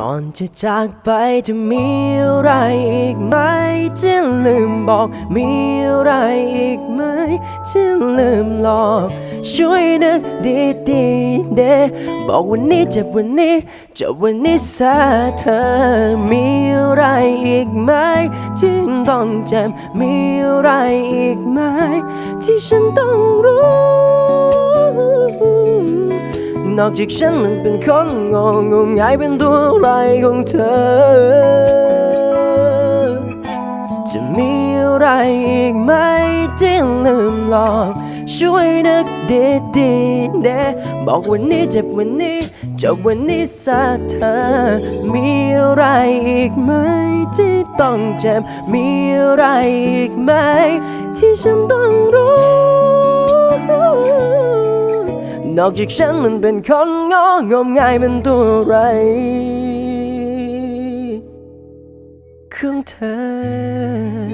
ก่อนจะจากไปจะมีอะไรอีกไหมจะลืมบอกมีอะไรอีกไหมจะลืมหลอกช่วยนึกดีดีๆเดบอกวันนี้เจ็บวันนี้เจ็บวันนี้ซะเธอมีอะไรอีกไหมที่ต้องจำมีอะไรอีกไหมที่ฉันต้องรู้ นอกจากฉันมันเป็นคนงงงงงายเป็นตัวอะไรของเธอ จะมีอะไรอีกไหมที่ลืมหลอกช่วยนึกดีดีๆเดบอกวันนี้เจ็บวันนี้จบวันนี้ซะเธอ มีอะไรอีกไหมที่ต้องเจ็บ มีอะไรอีกไหมที่ฉันต้องรู้ นอกจากฉันมันเป็นคนงองมงายเป็นตัวอะไรของเธอ